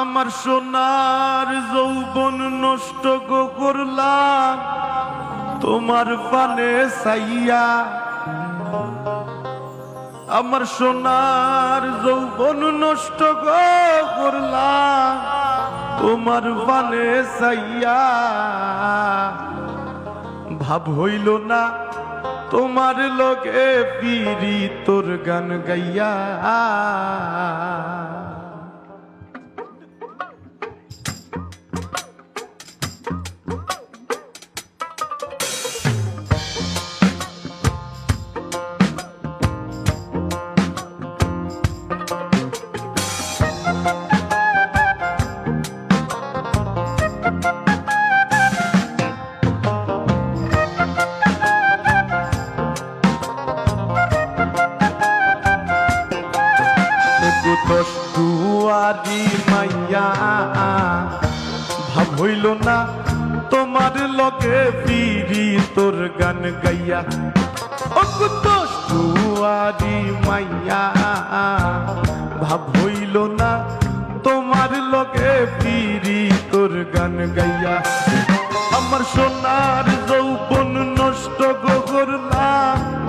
আমার সোনার যৌবন নষ্ট গো করলাম, তোমার পানে সাইয়া আমার সোনার যৌবন নষ্ট গো করলাম, তোমার পানে সাইয়া ভাব হইল না, তোমার লগে পিরি তোর গান গাইয়া। ভাব হইল না তোমার লগে পিরি তোর গান গাইয়া। দুয়ারি মাইয়া। ভাব হইল না তোমার লগে পিরি তোর গান গাইয়া। আমার সোনার যৌবন নষ্ট গো না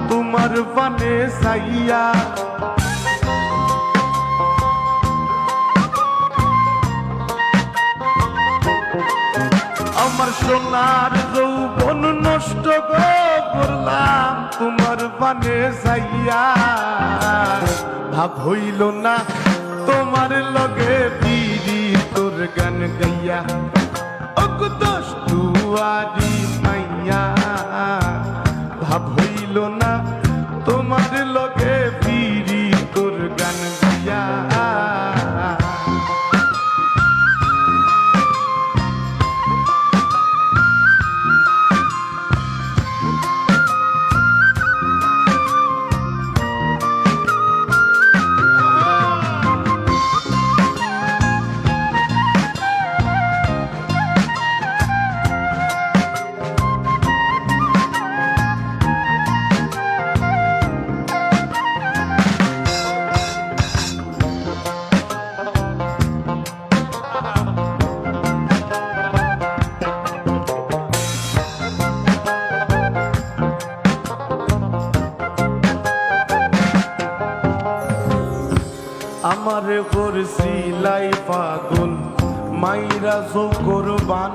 তোমার পানে সাইয়া সোনার যৌবন নষ্ট করলাম, তোমার পানে যাইয়া। ভাব হইল না, তোমার লগে বিড়ি তোর গান গাইয়া। অকুদোষ দুয়ারি মাইয়া। ভাব হইল না, তোমার আমারে করছিলাই পাগল, মাইরা করবান।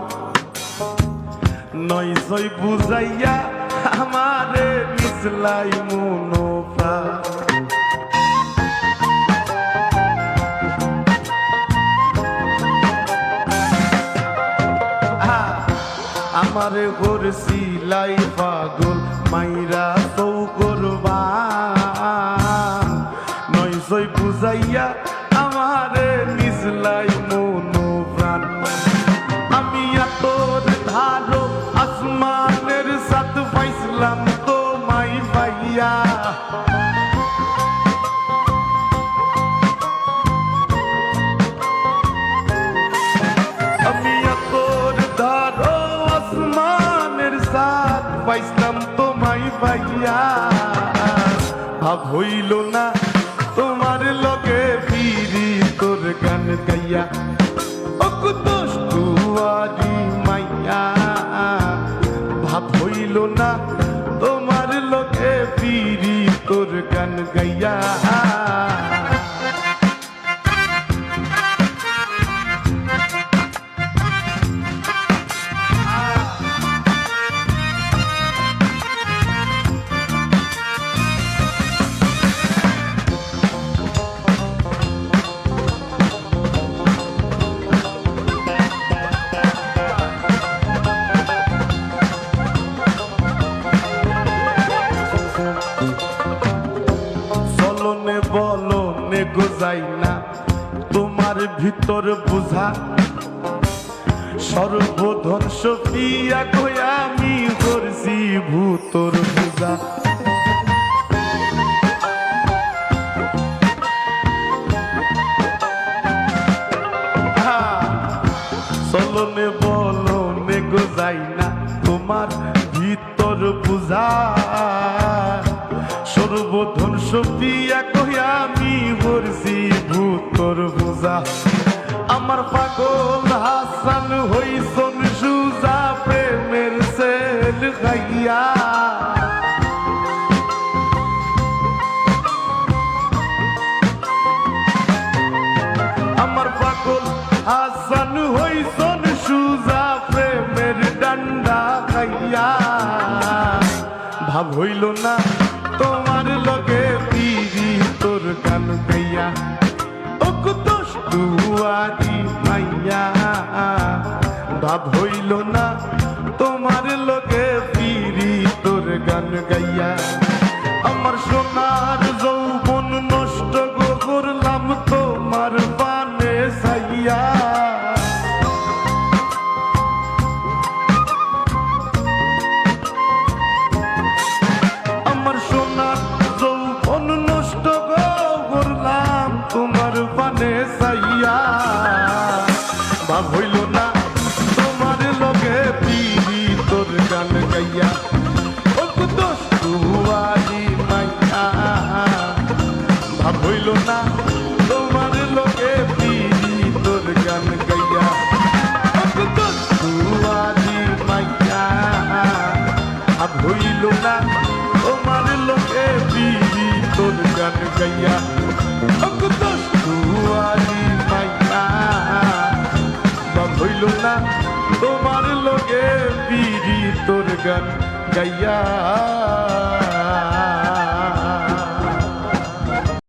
নয় সই বুঝাইয়া আমারে মিসলাই মনোপ্রা আমারে করছিলাই পাগল, মাইরা করবান পাইয়া আমি তোর ধারো আসমানের সাথ পাইছিলাম তো মাই পাইয়া। ভাব হইল না তোমার লগে ফিরি তোর গান গাইয়া। অকুদোষ দুয়ারি মাইয়া। ভাব হইল না তোর গান গাইয়া গোজাই না তোমার ভিতর বুঝা। সর্বধন সফিয়া কই আমি করছি ভূতর বুঝা চলনে গোজাই না তোমার ভিতর বুঝা। সর্বধন সফিয়া কই আমি করছি ভূতর বুঝা বুঝা। আমার পাগল হাসান হইসন সুজা প্রেমের সেল আমার প্রেমের খাইয়া। ভাব হইল না গাইয়া অকুতোষ দুয়ারি মাইয়া ভাব হইল না। হইল না তোমার লগে পিড়ি তোর গান গাইয়া দুয়ারি মাইয়া ভাব হইল না তোমার লগে পিড়ি তোর গান গাইয়া